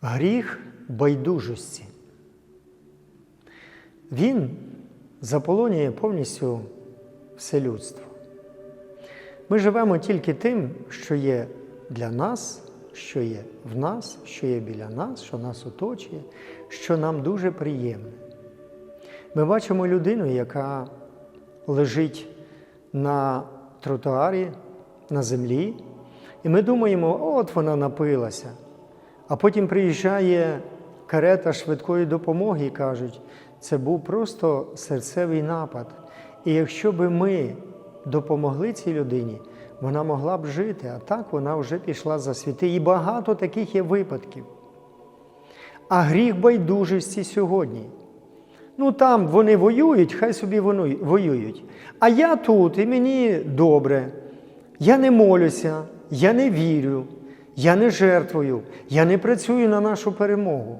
Гріх байдужості. Він заполонює повністю все людство. Ми живемо тільки тим, що є для нас, що є в нас, що є біля нас, що нас оточує, що нам дуже приємне. Ми бачимо людину, яка лежить на тротуарі, на землі, і ми думаємо, от вона напилася. А потім приїжджає карета швидкої допомоги і кажуть, це був просто серцевий напад. І якщо би ми допомогли цій людині, вона могла б жити, а так вона вже пішла за світи. І багато таких є випадків. А гріх байдужості сьогодні. Ну там вони воюють, хай собі воюють. А я тут і мені добре. Я не молюся, я не вірю, я не жертвую, я не працюю на нашу перемогу.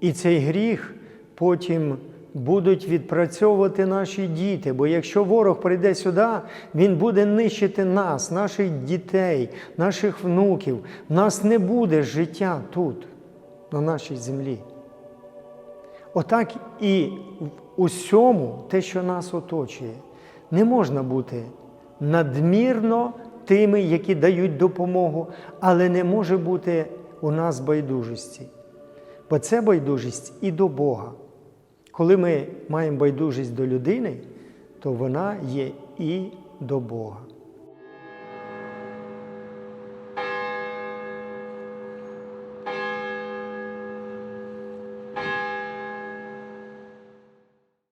І цей гріх потім будуть відпрацьовувати наші діти. Бо якщо ворог прийде сюди, він буде нищити нас, наших дітей, наших внуків. У нас не буде життя тут, на нашій землі. Отак і в усьому те, що нас оточує, не можна бути надмірно тими, які дають допомогу, але не може бути у нас байдужості. Бо це байдужість і до Бога. Коли ми маємо байдужість до людини, то вона є і до Бога.